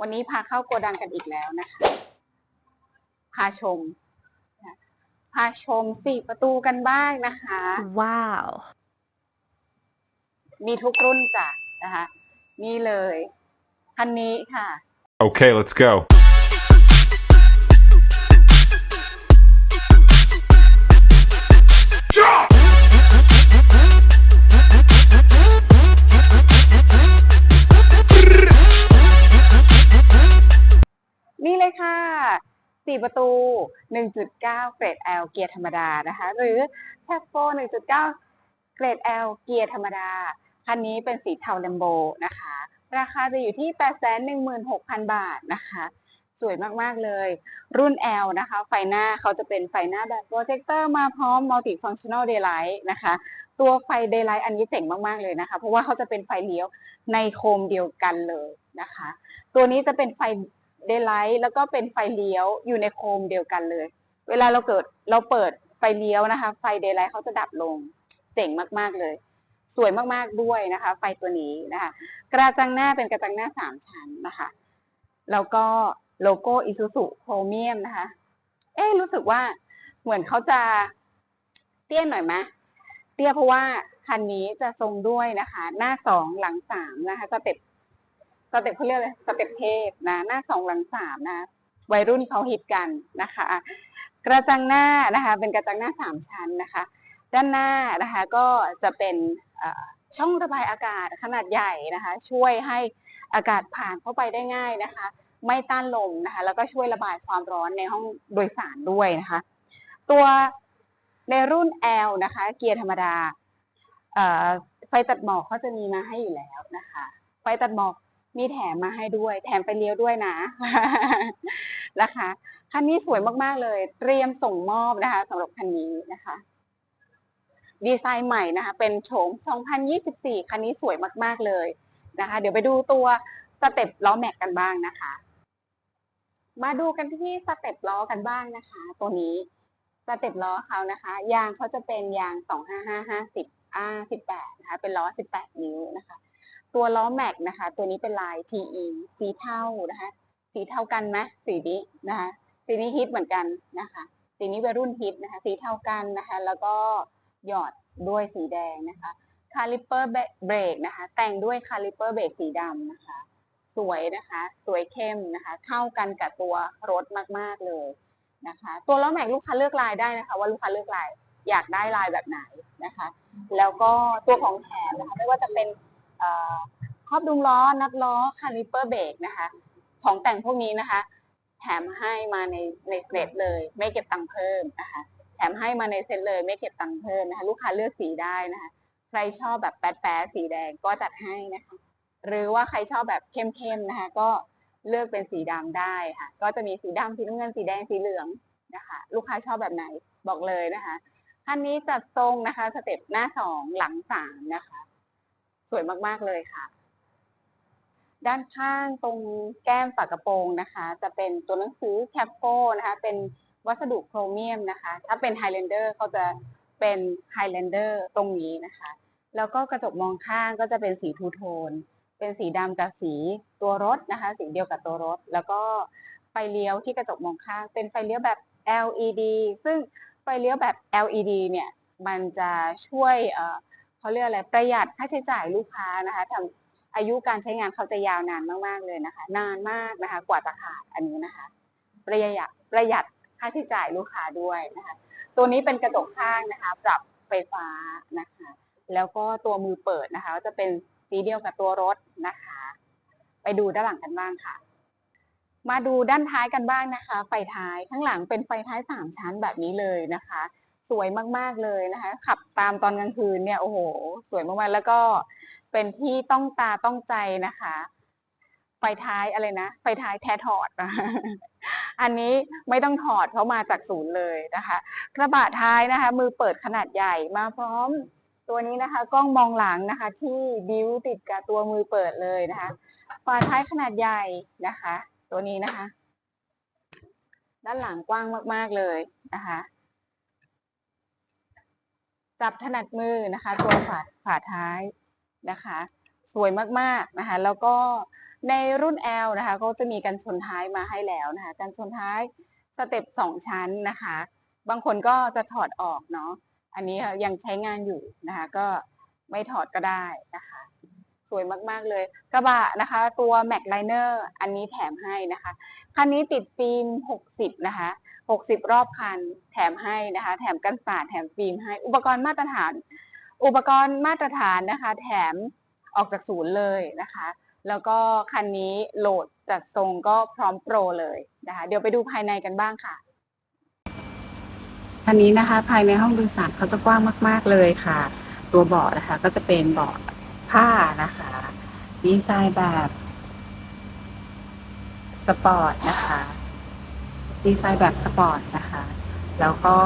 วันนี้พาเข้าโกดังกันอีกแล้วนะคะ พาชม พาชมสี่ประตูกันบ้างนะคะ Wow. มีทุกรุ่นจ้ะนะคะ นี่เลยคันนี้ค่ะ Okay, let's go. 4 ประตู 1.9 เกรด L เกียร์ธรรมดานะคะ หรือแท็กโฟ1.9 เกรด L เกียร์ธรรมดา คันนี้เป็นสีเทาแลมโบนะคะ ราคาจะอยู่ที่ 816,000 บาทนะคะ สวยมาก ๆ เลย รุ่น L นะคะ ไฟหน้าเขาจะเป็นไฟหน้าแบบโปรเจคเตอร์มาพร้อม multi functional daylight นะคะ ตัวไฟ daylight อันนี้เจ๋งมาก ๆ เลยนะคะ เพราะว่าเขาจะเป็นไฟเลี้ยวในโคมเดียวกันเลยนะคะ ตัวนี้จะเป็นไฟ Daylight แล้วก็เป็นไฟเลี้ยวอยู่ในโคมเดียวกันเลย เวลาเราเกิดเราเปิดไฟเลี้ยวนะคะ ไฟ Daylight เขาจะดับลง เจ๋งมากๆเลย สวยมากๆด้วยนะคะ ไฟตัวนี้นะคะ กระจังหน้าเป็นกระจังหน้าสามชั้นนะคะ แล้วก็โลโก้ Isuzu Chromium นะคะ เอ๊ะรู้สึกว่าเหมือนเขาจะเตี้ยหน่อยไหมเตี้ยเพราะว่าคันนี้จะทรงด้วยนะคะ หน้าสองหลังสามนะคะสเต็ป สเต็ปเขาเรียกอะไรสเต็ปเทพนะหน้าสองหลังสามนะวัยรุ่นเขาฮิตกันนะคะ กระจังหน้านะคะ เป็นกระจังหน้าสามชั้นนะคะ ด้านหน้านะคะก็จะเป็นช่องระบายอากาศขนาดใหญ่นะคะ ช่วยให้อากาศผ่านเข้าไปได้ง่ายนะคะ ไม่ต้านลมนะคะ แล้วก็ช่วยระบายความร้อนในห้องโดยสารด้วยนะคะ ตัวในรุ่น L นะคะ เกียร์ธรรมดาไฟตัดหมอกเขาจะมีมาให้อยู่แล้วนะคะ ไฟตัดหมอก มีแถมมาให้ด้วย แถมไปเลี้ยวด้วยนะนะคะคันนี้สวยมากๆเลย เตรียมส่งมอบนะคะสำหรับคันนี้นะคะ ดีไซน์ใหม่นะคะ เป็นโฉม 2024 คันนี้สวยมากๆเลยนะคะ เดี๋ยวไปดูตัวสเต็ปล้อแม็กกันบ้างนะคะ มาดูกันที่สเต็ปล้อกันบ้างนะคะ ตัวนี้สเต็ปล้อเขานะคะ ยางเขาจะเป็นยาง 25550 R18 นะคะ เป็นล้อ 18 นิ้วนะคะ ตัวล้อแม็กนะคะ ตัวนี้เป็นลาย TE สีเทานะคะ สีเทากันไหมสีนี้นะคะสีนี้ฮิตเหมือนกันนะคะสีนี้วัยรุ่นฮิตนะคะ สีเทากันนะคะ แล้วก็หยอดด้วยสีแดงนะคะคาลิปเปอร์เบรกนะคะ แต่งด้วยคาลิปเปอร์เบรกสีดำนะคะ สวยนะคะ สวยเข้มนะคะ เข้ากันกับตัวรถมากๆเลยนะคะ ตัวล้อแม็กลูกค้าเลือกลายได้นะคะ ว่าลูกค้าเลือกลายอยากได้ลายแบบไหนนะคะ แล้วก็ตัวของแถมนะคะ ไม่ว่าจะเป็น ครอบดุมล้อนัดล้อคาลิเปอร์เบรกนะคะ ของแต่งพวกนี้นะคะ แถมให้มาในในเซตเลย ไม่เก็บตังค์เพิ่มนะคะแถมให้มาในเซตเลย ไม่เก็บตังค์เพิ่มนะคะ ลูกค้าเลือกสีได้นะคะ ใครชอบแบบแป๊ดแป๊ดสีแดงก็จัดให้นะคะ หรือว่าใครชอบแบบเข้มๆนะคะ ก็เลือกเป็นสีดำได้ค่ะ ก็จะมีสีดำสีน้ำเงินสีแดงสีเหลืองนะคะ ลูกค้าชอบแบบไหนบอกเลยนะคะคันนี้จัดทรงนะคะ สเต็ปหน้าสองหลังสามนะคะ สวยมากๆเลยค่ะ ด้านข้างตรงแก้มฝากระโปรงนะคะ จะเป็นตัวหนังสือแคปโปนะคะ เป็นวัสดุโครเมียมนะคะ ถ้าเป็น Highlander เขาจะเป็น Highlander ตรงนี้นะคะ แล้วก็กระจกมองข้างก็จะเป็นสีทูโทน เป็นสีดำกับสีตัวรถนะคะ สีเดียวกับตัวรถ แล้วก็ไฟเลี้ยวที่กระจกมองข้าง เป็นไฟเลี้ยวแบบ LED ซึ่งไฟเลี้ยวแบบ LED เนี่ย มันจะช่วย เขาเรียกอะไรประหยัดค่าใช้จ่ายลูกค้านะคะทำอายุการใช้งานเขาจะยาวนานมากๆเลยนะคะ นานมากนะคะ กว่าจะขาดอันนี้นะคะ ประหยัดประหยัดค่าใช้จ่ายลูกค้าด้วยนะคะ ตัวนี้เป็นกระจกข้างนะคะ ปรับไฟฟ้านะคะ แล้วก็ตัวมือเปิดนะคะก็จะเป็นสีเดียวกับตัวรถนะคะ ไปดูด้านหลังกันบ้างค่ะ มาดูด้านท้ายกันบ้างนะคะ ไฟท้ายข้างหลังเป็นไฟท้ายสามชั้นแบบนี้เลยนะคะ สวยมาก ๆ เลยนะคะ ขับตามตอนกลางคืนเนี่ยโอ้โห สวยมากๆ แล้วก็เป็นที่ต้องตาต้องใจนะคะ ไฟท้ายอะไรนะ ไฟท้ายแท้ถอดอันนี้ไม่ต้องถอดเพราะมาจากศูนย์เลยนะคะกระบะท้ายนะคะ มือเปิดขนาดใหญ่มาพร้อมตัวนี้นะคะ กล้องมองหลังนะคะ ที่บิวติดกับตัวมือเปิดเลยนะคะฝาท้ายขนาดใหญ่นะคะ ตัวนี้นะคะ ด้านหลังกว้างมากๆเลยนะคะ จับถนัดมือนะคะ ตัวฝาฝาท้ายนะคะ สวยมากๆนะคะ แล้วก็ในรุ่น L นะคะ ก็จะมีกันชนท้ายมาให้แล้วนะคะกันชนท้ายสเต็ปสองชั้นนะคะ บางคนก็จะถอดออกเนาะอันนี้ยังใช้งานอยู่นะคะ ก็ไม่ถอดก็ได้นะคะ สวยมากๆเลย กระบะนะคะ ตัว Mac Liner อันนี้แถมให้นะคะ คันนี้ติดฟิล์ม 60 นะคะ 60 รอบคัน แถมให้นะคะ แถมกันสาดแถมฟิล์มให้ อุปกรณ์มาตรฐาน อุปกรณ์มาตรฐานนะคะ แถมออกจากศูนย์เลยนะคะ แล้วก็คันนี้โหลดจัดทรงก็พร้อมโปรเลยนะคะ เดี๋ยวไปดูภายในกันบ้างค่ะคันนี้นะคะภายในห้องโดยสารเขาจะกว้างมาก ๆเลยค่ะ ตัวเบาะนะคะก็จะเป็นเบาะ ผ้านะคะ ดีไซน์แบบสปอร์ตนะคะ ดีไซน์แบบสปอร์ตนะคะ แล้วก็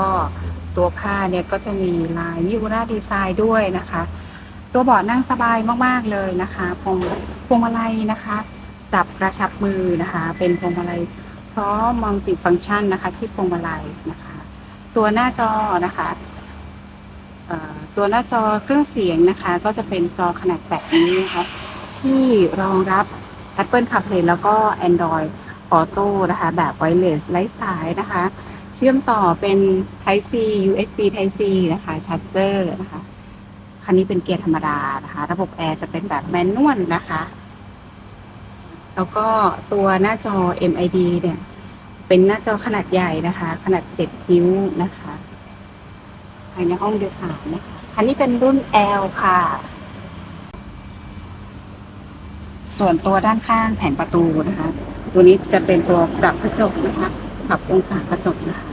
ตัวผ้าเนี่ยก็จะมีลายมิวราดีไซน์ด้วยนะคะ ตัวเบาะนั่งสบายมากๆเลยนะคะพวงพวงมาลัยนะคะ จับกระชับมือนะคะ เป็นพวงมาลัยพร้อมมัลติฟังก์ชันนะคะ ที่พวงมาลัยนะคะ ตัวหน้าจอนะคะ ตัวหน้าจอเครื่องเสียงนะคะ ก็จะเป็นจอขนาดแบบนี้นะคะที่รองรับ Apple CarPlay แล้วก็ Android Auto นะคะ แบบ wireless ไร้สายนะคะ เชื่อมต่อเป็น Type C USB Type C นะคะ Charger นะคะ คันนี้เป็นเกียร์ธรรมดานะคะ ระบบแอร์จะเป็นแบบแมนนวลนะคะ แล้วก็ตัวหน้าจอ MID เนี่ย เป็นหน้าจอขนาดใหญ่นะคะ ขนาด 7 นิ้วนะคะ ภายในห้องโดยสารนะคะคันนี้เป็นรุ่น L ค่ะ ส่วนตัวด้านข้างแผงประตูนะคะ ตัวนี้จะเป็นตัวปรับกระจกนะคะปรับองศากระจกนะคะ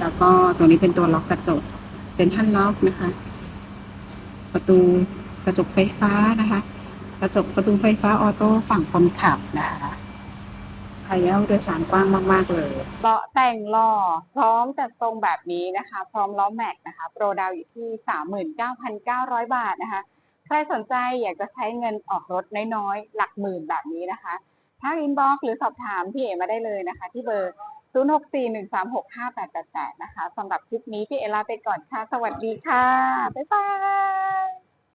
แล้วก็ตัวนี้เป็นตัวล็อกกระจกเซ็นทรัลล็อกนะคะ ประตูกระจกไฟฟ้านะคะ กระจกประตูไฟฟ้าออโต้ฝั่งคนขับนะคะ ภายในห้องโดยสารกว้างมาก ๆ เลยเบาะแต่งล่อ พร้อมจัดทรงแบบนี้นะคะ พร้อมล้อแม็กนะคะ โปรดาวอยู่ที่ 39,900 บาทนะคะ ใครสนใจอยากจะใช้เงินออกรถน้อย ๆ หลักหมื่นแบบนี้นะคะทักอินบ็อกซ์หรือสอบถามพี่เอมาได้เลยนะคะ ที่เบอร์ 0641365888 นะคะสำหรับคลิปนี้พี่เอลาไปก่อนค่ะ สวัสดีค่ะ บ๊ายบาย